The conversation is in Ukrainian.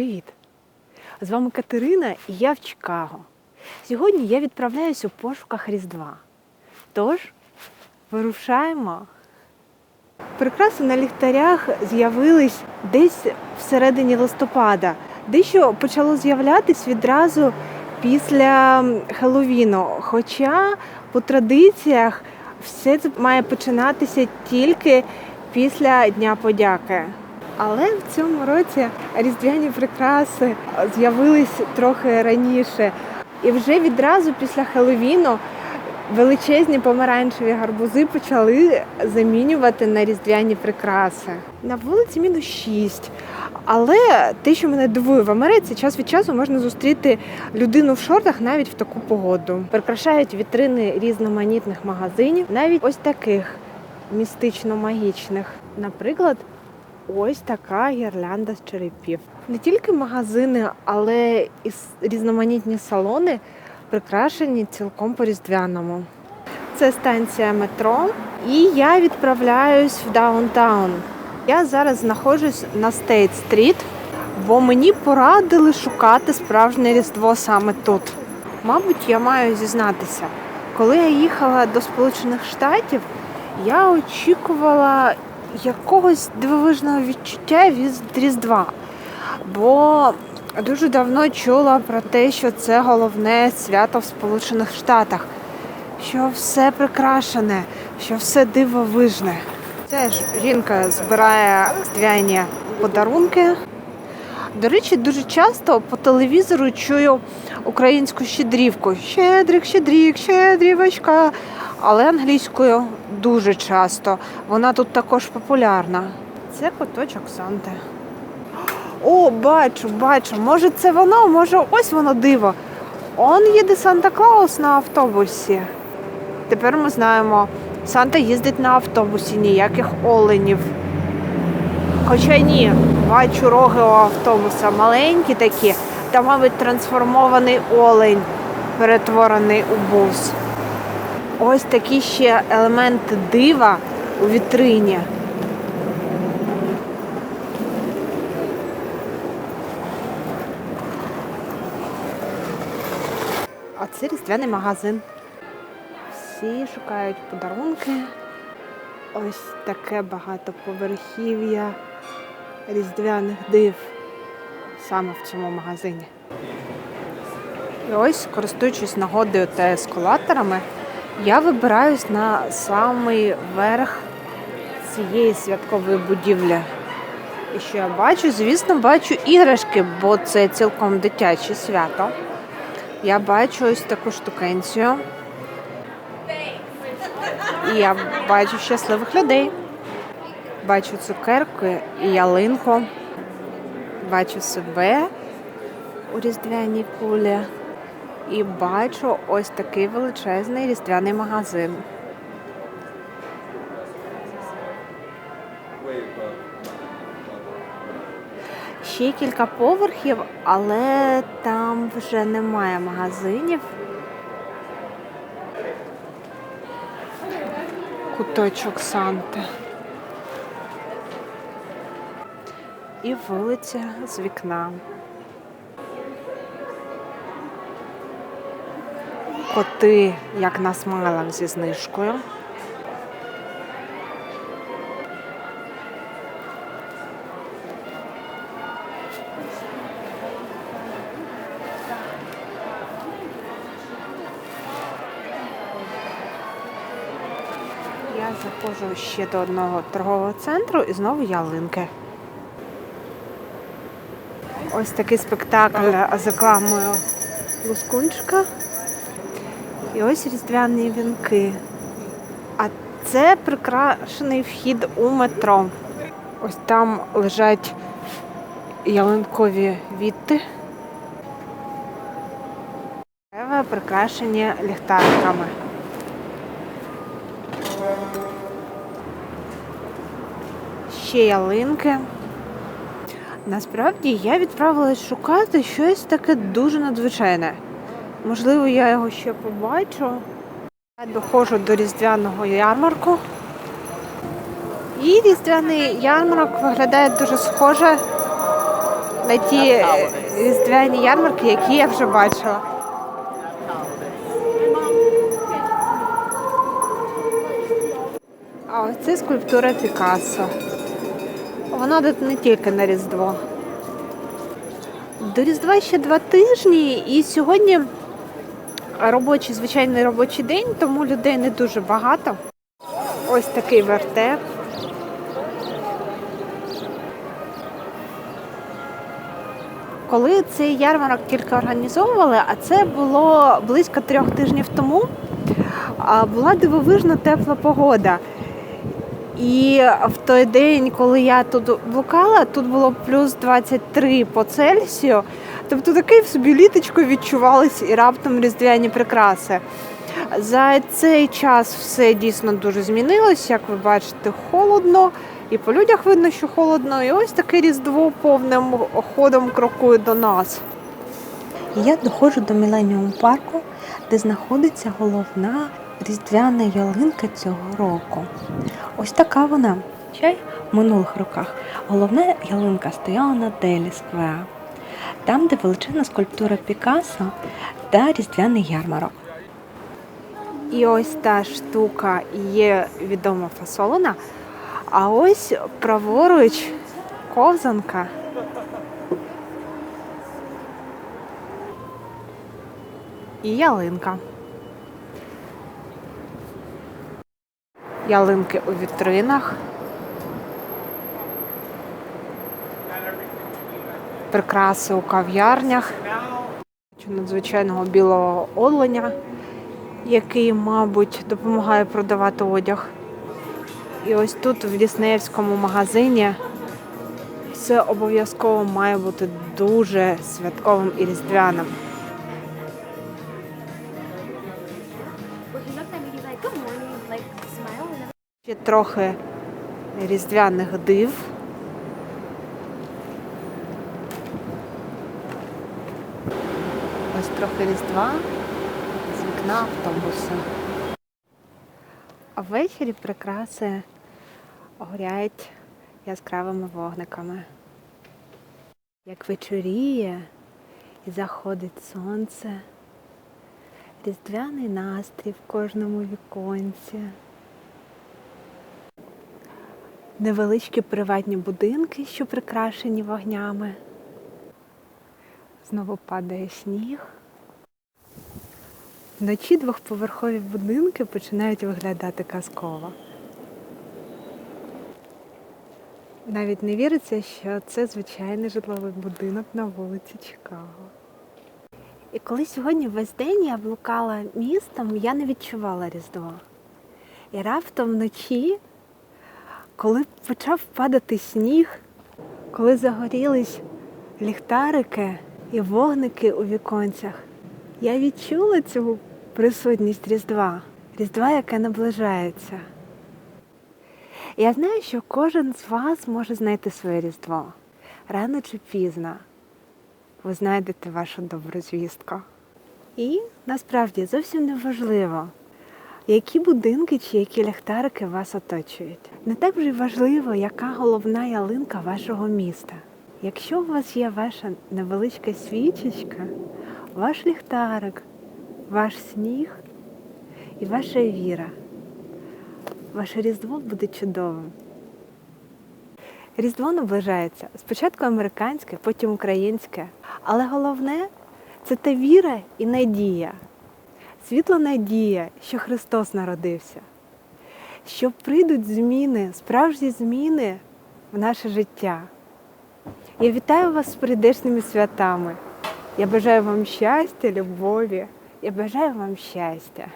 Привіт! З вами Катерина і я в Чикаго. Сьогодні я відправляюсь у пошуках Різдва. Тож, вирушаємо. Прикраси на ліхтарях з'явились десь всередині листопада. Дещо почало з'являтись відразу після Хеллоуіну. Хоча по традиціях все це має починатися тільки після Дня подяки. Але в цьому році різдвяні прикраси з'явились трохи раніше. І вже відразу після Хеллоуіну величезні помаранчеві гарбузи почали замінювати на різдвяні прикраси. На вулиці мінус 6. Але те, що мене дивує в Америці, час від часу можна зустріти людину в шортах навіть в таку погоду. Прикрашають вітрини різноманітних магазинів, навіть ось таких містично-магічних. Наприклад, ось така гірлянда з черепів. Не тільки магазини, але і різноманітні салони прикрашені цілком по-різдвяному. Це станція метро, і я відправляюсь в даунтаун. Я зараз знаходжусь на Стейт Стріт, бо мені порадили шукати справжнє різдво саме тут. Мабуть, я маю зізнатися, коли я їхала до Сполучених Штатів, я очікувала якогось дивовижного відчуття від Різдва. Бо дуже давно чула про те, що це головне свято в Сполучених Штатах, що все прикрашене, що все дивовижне. Це жінка збирає різдвяні подарунки. До речі, дуже часто по телевізору чую українську щедрівку. Щедрик, щедрік, щедрівочка. Але англійською дуже часто. Вона тут також популярна. Це куточок Санти. О, бачу, бачу. Може це воно, може ось воно диво. Он їде Санта Клаус на автобусі. Тепер ми знаємо, Санта їздить на автобусі, ніяких оленів. Хоча ні, бачу роги у автобуса маленькі такі, та, мабуть, трансформований олень, перетворений у бус. Ось такі ще елементи дива у вітрині. А це різдвяний магазин. Всі шукають подарунки. Ось таке багатоповерхів'я різдвяних див саме в цьому магазині. І ось, користуючись нагодою та ескалаторами, я вибираюсь на самий верх цієї святкової будівлі. І що я бачу? Звісно, бачу іграшки, бо це цілком дитяче свято. Я бачу ось таку штукенцію. І я бачу щасливих людей. Бачу цукерки і ялинку. Бачу себе у різдвяній кулі. І бачу ось такий величезний різдвяний магазин. Ще кілька поверхів, але там вже немає магазинів. Куточок Санти. І вулиця з вікна. Коти, як на смайлах зі знижкою. Я заходжу ще до одного торгового центру і знову ялинки. Ось такий спектакль з рекламою Лускунчика. І ось різдвяні вінки. А це прикрашений вхід у метро. Ось там лежать ялинкові віти. Дерева прикрашені ліхтариками. Ще ялинки. Насправді я відправилась шукати щось таке дуже надзвичайне. Можливо, я його ще побачу. Я доходжу до різдвяного ярмарку. І різдвяний ярмарок виглядає дуже схоже на ті різдвяні ярмарки, які я вже бачила. А ось це скульптура Пікассо. Вона тут не тільки на Різдво. До Різдва ще два тижні, і сьогодні робочий, звичайний робочий день, тому людей не дуже багато. Ось такий вертеп. Коли цей ярмарок тільки організовували, а це було близько трьох тижнів тому, була дивовижна тепла погода. І в той день, коли я тут блукала, тут було плюс 23 по Цельсію. Тобто таке в собі літочко відчувалось і раптом різдвяні прикраси. За цей час все дійсно дуже змінилось. Як ви бачите, холодно, і по людях видно, що холодно. І ось таке різдво повним ходом крокує до нас. Я доходжу до Міленіум парку, де знаходиться головна різдвяна ялинка цього року. Ось така вона. Ще й в минулих роках головна ялинка стояла на Делі Сквер, там, де величезна скульптура Пікассо та різдвяний ярмарок. І ось та штука є відома фасолена. А ось праворуч ковзанка. І ялинка. Ялинки у вітринах. Прикраси у кав'ярнях. Надзвичайного білого оленя, який, мабуть, допомагає продавати одяг. І ось тут, в Діснеївському магазині, все обов'язково має бути дуже святковим і різдвяним. Ще трохи різдвяних див. Ось трохи різдва з вікна автобуса. А ввечері прикраси горять яскравими вогниками. Як вечоріє і заходить сонце, різдвяний настрій в кожному віконці. Невеличкі приватні будинки, що прикрашені вогнями. Знову падає сніг. Вночі двохповерхові будинки починають виглядати казково. Навіть не віриться, що це звичайний житловий будинок на вулиці Чикаго. І коли сьогодні весь день я блукала містом, я не відчувала Різдво. І раптом вночі коли почав падати сніг, коли загорілись ліхтарики і вогники у віконцях, я відчула цю присутність Різдва, Різдва, яке наближається. Я знаю, що кожен з вас може знайти своє Різдво рано чи пізно. Ви знайдете вашу добру звістку. І насправді зовсім не важливо, які будинки чи які ліхтарики вас оточують. Не так вже й важливо, яка головна ялинка вашого міста. Якщо у вас є ваша невеличка свічечка, ваш ліхтарик, ваш сніг і ваша віра, ваше Різдво буде чудовим. Різдво наближається спочатку американське, потім українське. Але головне це та віра і надія світла надія, що Христос народився, що прийдуть зміни, справжні зміни в наше життя. Я вітаю вас з прийдешніми святами. Я бажаю вам щастя, любові. Я бажаю вам щастя.